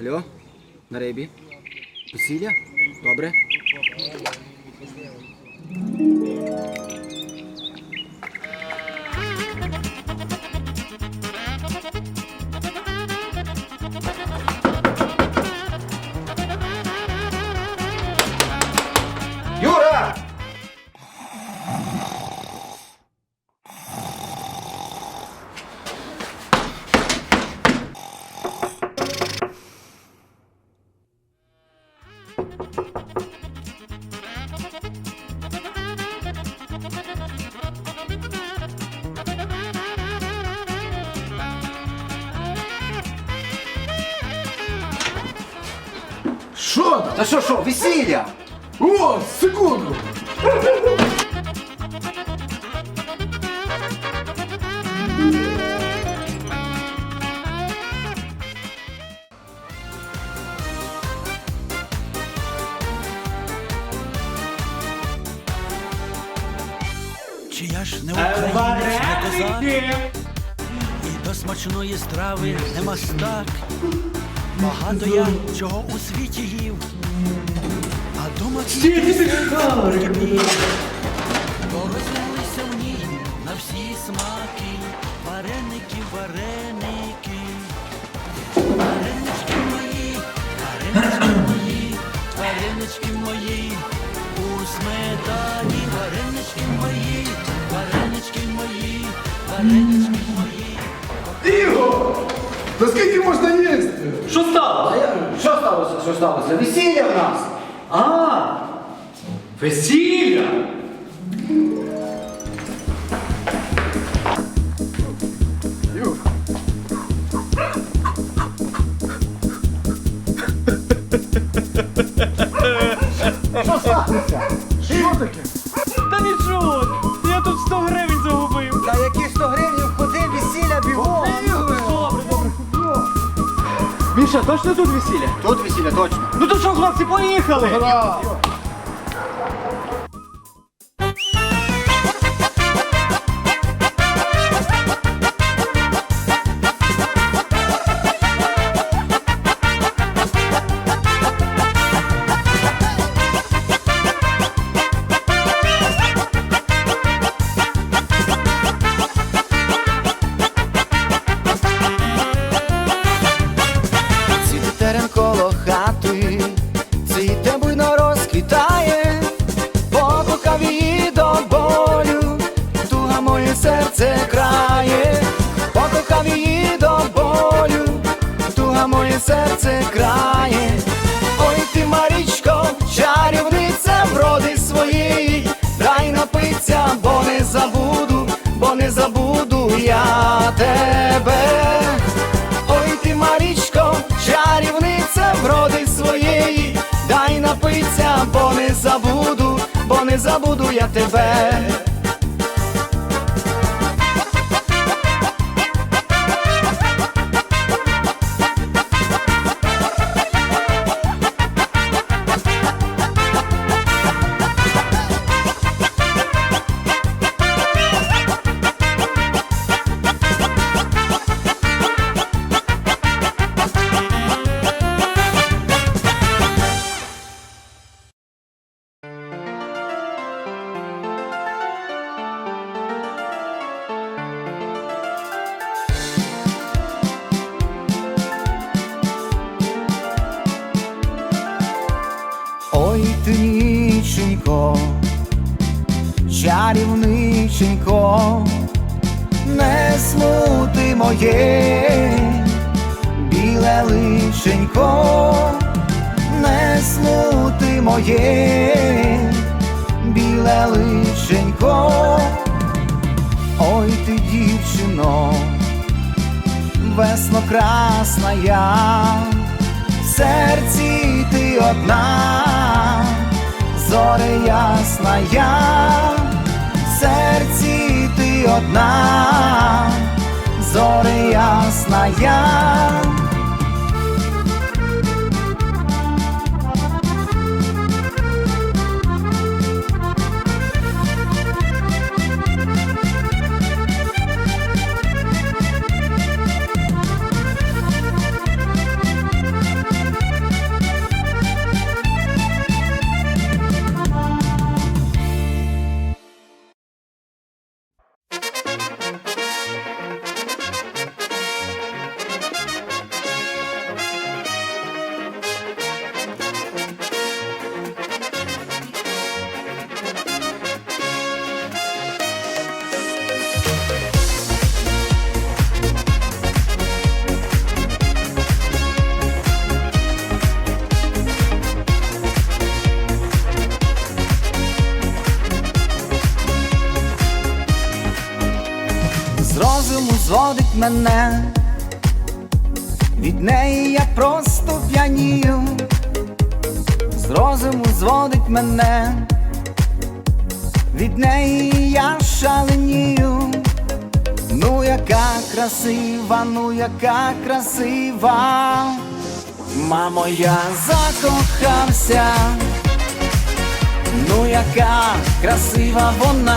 Алло? На рибі? Весілля? Добре. Що там? Та що, що, весілля? О, секунду! Чи я ж не українець, не козак, і до смачної страви не мастак. Багато я чого у світі їв, а дома бо розлилися в ній на всі смаки, вареники, вареники, варенички мої, варенички мої, варенички мої, у сметані, варенички мої, варенички мої, варенички мої. Та скільки можна їсти? Що стало? А я, що сталося? Що сталося? Весілля в нас! А, весілля! Що сталося? Що таке? Та нічого, я тут 100 гривень загубив. Та які 100 гривень ходи, весілля бігом! Міша, точно тут весілля? Тут весілля точно. Ну то що, хлопці, поїхали! Ура! Серце крає, покликав її до болю, туга моє серце крає. Ой ти, Марічко, чарівниця вроди своєї, дай напиться, бо не забуду, бо не забуду я тебе. Ой ти, Марічко, чарівниця вроди своєї, дай напиться, бо не забуду, бо не забуду я тебе. Чарівниченько, не смути моє, біле лишенько, не смути моє, біле лишенько, ой ти дівчино, весно красна я в серці ти одна, зоре ясна я, ясна розуму зводить мене, від неї я просто п'янію, з розуму зводить мене, від неї я шаленію. Ну яка красива, ну яка красива, мамо, я закохався. Ну яка красива вона,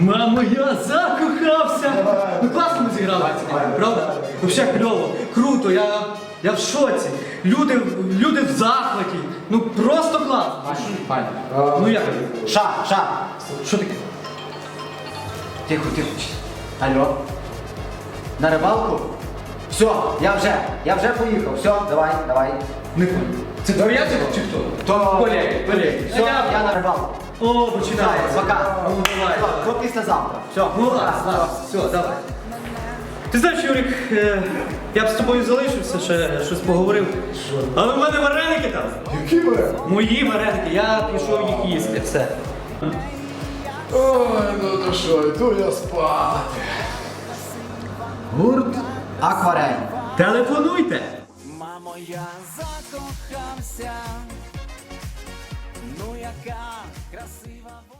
Мамо, я закохався! Ну класно ми зіграли, правда? Все кльово, круто, я, я в шоці. Люди, люди в захваті. Ну просто класно. Ну як? Ша, ша. Що таке? Тихо, тихо. Алло. На рибалку? Все, я вже, я вже поїхав. Все, давай, давай. Не понял. Це Дор'язик чи хто? То Колеги, колеги. Все, я на рибалку. О, починається. Пока. Післязавтра. Все, Ну ладно, все, давай. Ти знаєш, Юрик, е, я б з тобою залишився, ще щось поговорив. Але в мене вареники там. Які ви? Мої вареники, я пішов їх їсти, все. Ой, ну то що, йду я спати. Гурт Акварель. Телефонуйте! Мамо, я закохався, ну яка красива вона.